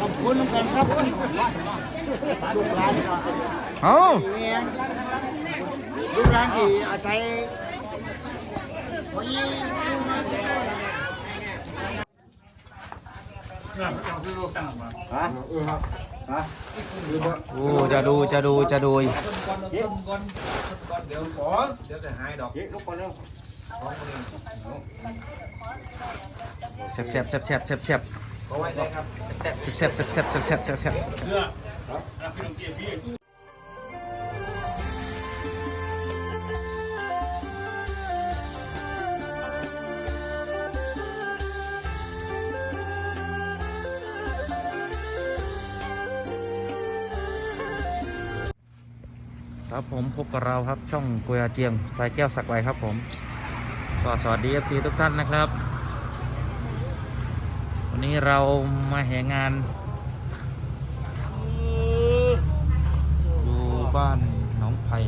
ขอบคุณน้องกันครับลูกหลานก็เอ้าเมียลูกหลานที่อาศัยคนนี้โอ้จะดูจะดูจะดูเดี๋ยวขอเดี๋ยวจะหายดอก เด็กลูกคนนึงแซ่บแซ่บแซ่บแซ่บแซ่บแซ่บขอไว้ได้ครับแซ่บแซ่บแซ่บแซ่บแซ่บแซ่บแซ่บแซ่บครับผมพบกับเราครับช่องกุยอาเจียงไปแก้วสักไวครับผม ก็สวัสดี FC ทุกท่านนะครับ วันนี้เรามาแห่งานอยู่บ้านหนองไผ่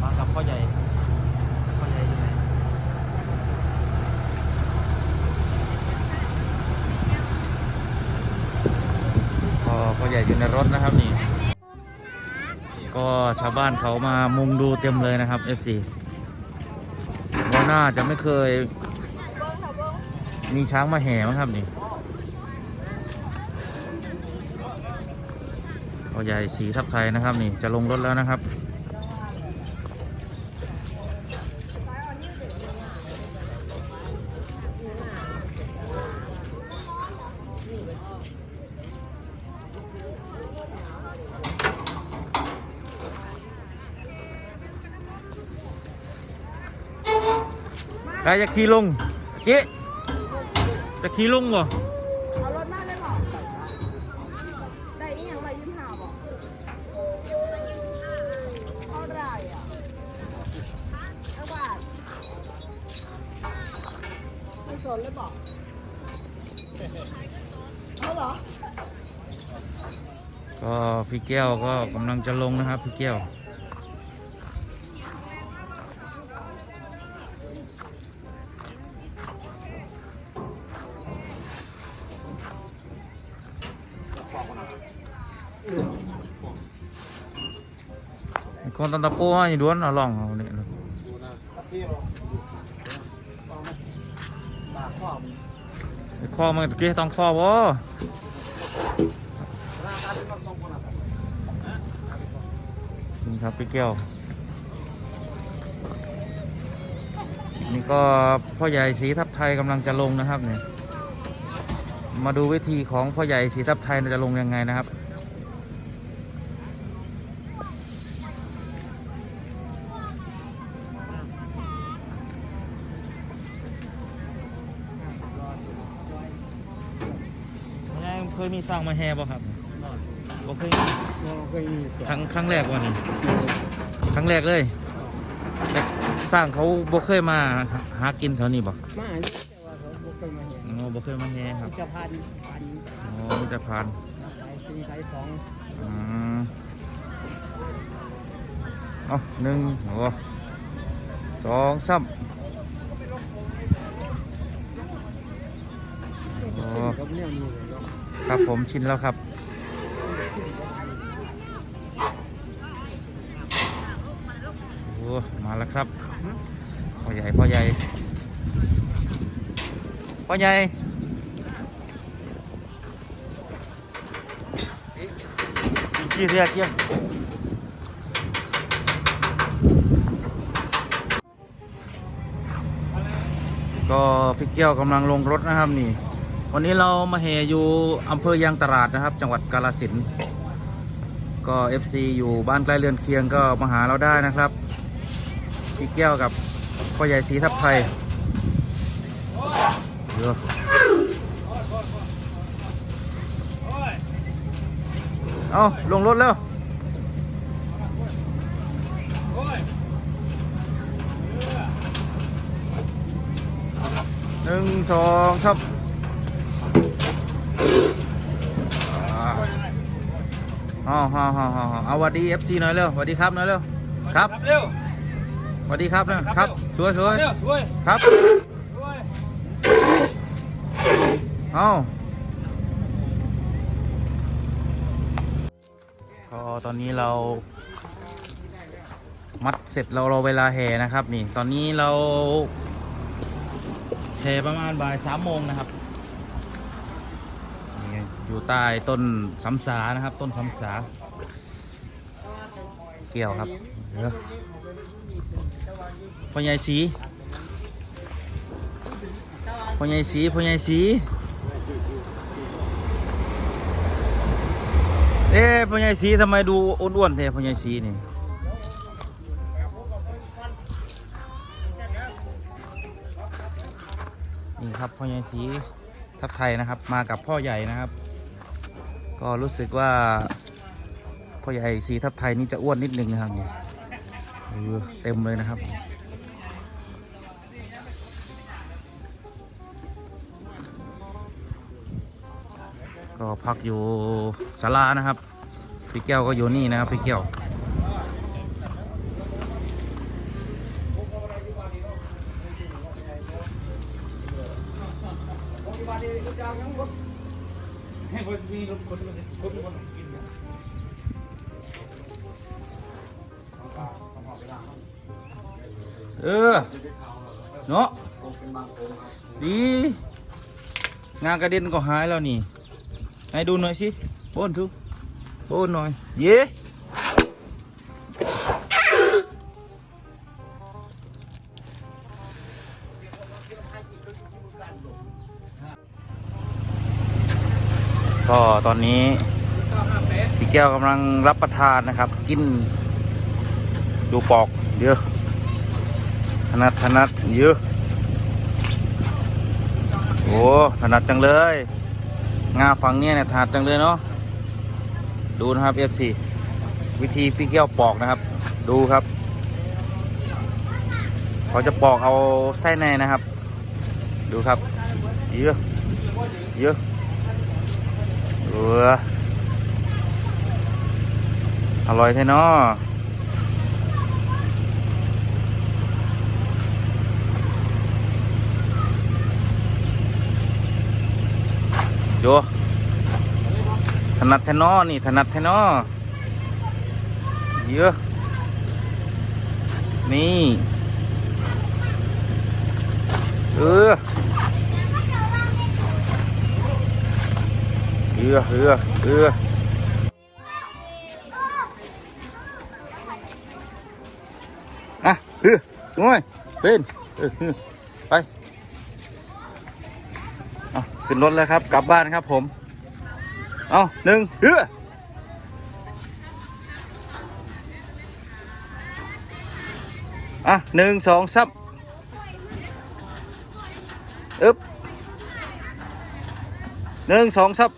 มากับพ่อใหญ่พ่อใหญ่อยู่ไหนพ่อใหญ่อยู่ในรถนะครับนี่ ก็ชาวบ้านเขามามุงดูเต็มเลยนะครับ FC เราน่าจะไม่เคย มีช้างมาแห่มั้งครับนี่พ่อใหญ่สีทับไทยนะครับนี่จะลงรถแล้วนะครับ ใครจะขี่ลงเจ๊จะขี่ลงบ่เอารถมาเลยบอกได้อีหยังไรยืนหาบอกเท่าไหรอะเท่าบาทไม่สนเลยบอกเอาเหรอก็พี่แก้วก็กำลังจะลงนะครับพี่แก้ว คนตันตะโป้ให้ด้วนเอาลองเอาเนี่ยไอ้ข้อมันตะกี้ต้องข้อบ่นี่ครับพี่แก้วนี่ก็พ่อใหญ่สีทับไทยกำลังจะลงนะครับเนี่ย มาดูวิธีของพ่อใหญ่สีทับไทยจะลงยังไงนะครับ เคย มีสร้างมาแห่บ่ครับบ่เคยมีเคยมีสครั้งครั้งแรกวันนี้ครั้งแรกเลยแต่สร้างเขาบ่เคยมาหากินแถวนี้บ่มาแต่ว่าเขาเคยมาเห็นอ๋อบ่เคยมาแห่ครับจะพันพันอ๋อมีแต่ผ่านไปซิงไทยสองอืมเอาหนึ่งโอ้สองสามโอ้ กับเนี่ยมีเลยเนาะ ครับผมชินแล้วครับ โอ้มาแล้วครับ พ่อใหญ่ พ่อใหญ่ พ่อใหญ่อีกกี่เรียกเกี่ยงก็พี่เกี้ยวกำลังลงรถนะครับนี่ วันนี้เรามาแห่อยู่อำเภอยางตลาดนะครับ จังหวัดกาลสินก็ FC อยู่บ้านใกล้เรือนเคียงก็มาหาเราได้นะครับพี่แก้วกับพ่อใหญ่สีทับไทยเดี๋ยวเอาลงรถแล้วหนึ่งสองชับ อ๋อฮะฮะฮะเอาสวัสดีเอฟซีหน่อยเร็วสวัสดีครับหน่อยเร็วครับเร็วสวัสดีครับนะครับสวยสวยเร็วยครับเอาพอตอนนี้เรา มัดเสร็จเราเราเวลาแห่นะครับ นี่ ตอนนี้เราแห่ประมาณบ่ายสามโมงนะครับ อยู่ใต้ต้นสำสานะครับ ต้นสำสา เกี่ยวครับเยวพ่อใหญ่สีพ่อใหญ่สีพ่อใหญ่สีเอ๊ะพ่อใหญ่สีทำไมดูอ้วนๆแท้พ่อใหญ่สีนี่นี่ครับพ่อใหญ่สีทัพไทยนะครับ มากับพ่อใหญ่นะครับ ก็รู้สึกว่าพ่อใหญ่สีทัพไทยนี่จะอ้วนนิดนึงนะครับนี่เออเต็มเลยนะครับก็พักอยู่ศาลานะครับ พี่แก้วก็อยู่นี่นะครับพี่แก้ว ให้คนมีคนคนคนคนกินเออ เนาะดี งานกระเด็นก็หายแล้วนี่ ให้ดูหน่อยสิโบนทุกโบนหน่อย เย้ ตอนนี้พี่แก้วกำลังรับประทานนะครับ กิน ดูปอกเยอะถนัดถนัดเยอะโอ้ถนัดจังเลย งาฝั่งเนี้ยเนี่ยถนัดจังเลยเนาะดูนะครับ FC วิธีพี่แก้วปอกนะครับ ดูครับเขาจะปอกเอาไส้ในนะครับ ดูครับ เยอะ เยอะ อออร่อยแท้เนาะโยถนัดแทนอนี่ถนัดแทนอเยอะนี่ เออ ออเออเอออะเออโอ้ยเป็นเออเออไปเอาขึ้นรถแล้วครับ กลับบ้านครับผม เอาหนึ่งเฮืออะหนึ่งสองซับอึ๊บหนึ่งสองซับ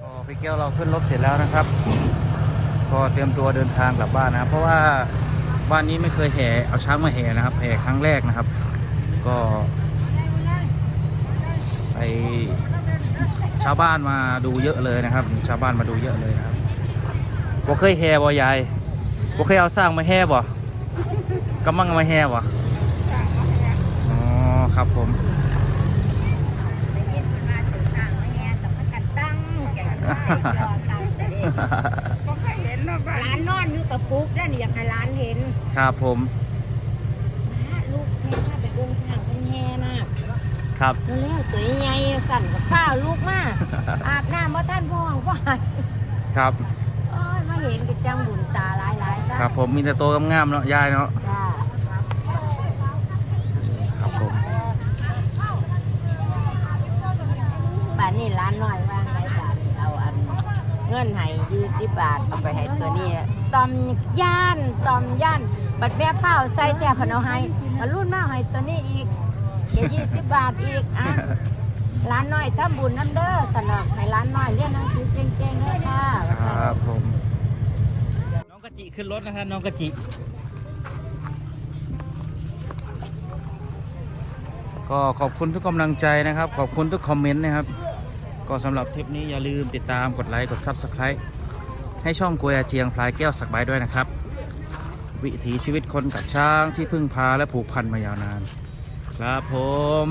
ก็พี่แก้วเราขึ้นรถเสร็จแล้วนะครับ ก็ เตรียมตัวเดินทางกลับบ้านนะครับ เพราะว่าบ้านนี้ไม่เคยแห่เอาช้างมาแห่นะครับแห่ครั้งแรกนะครับ ก็ไปชาวบ้านมาดูเยอะเลยนะครับ ชาวบ้านมาดูเยอะเลยนะครับบ่เคยแห่บ่ยายบ่เคยเอาสร้างมาแห่บ่กำลังมาแห่บ่อ๋อครับผมได้ยินมาถึงต่างมาแห่กับพักกันตั้งใหญ่านนอนอยู่กับปุ๊กได้นี่อยากให้ร้านเห็นครับผมลูกแม่ถ้าไปกงสั่งเป็นแห่น่ะครับแล้วสวยใหญ่สั่นกับข้าวลูกมาอาบน้ำมาท่านพ่อว่าครับโอ้ยมาเห็นกับจังบุญตาหลายหลายๆจ้ะครับ ผมมีแต่โตวงามๆเนาะยายเนาะจ้าครับผมบ้านนี้ร้านน้อยว่างไรจ้าเอาอัน เงินให้ยี่สิบบาทเอาไปให้ตัวนี้ตอมย่านตอมย่านบัดแม่เป้าใส่แท้เพนเอาให้มารุ่นมาให้ตัวนี้อีกเดี๋ยวยี่สิบบาทอีกอะร้านน้อยทำบุญนั่นเด้อสนอกให้ร้านน้อยเรียนหนังสือเก่งๆเลยค่ะครับผมน้องกะจิขึ้นรถนะครับน้องกะจิ ก็ขอบคุณทุกกำลังใจนะครับ ขอบคุณทุกคอมเมนต์นะครับ ก็สำหรับทริปนี้อย่าลืมติดตามกดไลค์กด Subscribe ให้ให้ช่องกวยอาเจียงพลายแก้วสักใบด้วยนะครับ วิถีชีวิตคนกับช้างที่พึ่งพาและผูกพันมายาวนาน ครับผม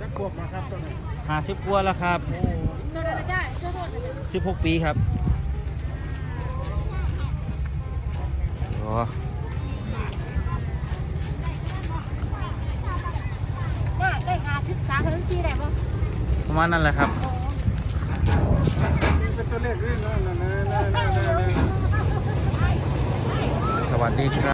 จะควบมาครับตัวไหนหาสิบกว่าแล้วครับสิบหกปีครับโอ้น่าได้หาสิบสามพันสี่ได้บ่ประมาณนั้นแหละครับ สวัสดีครับ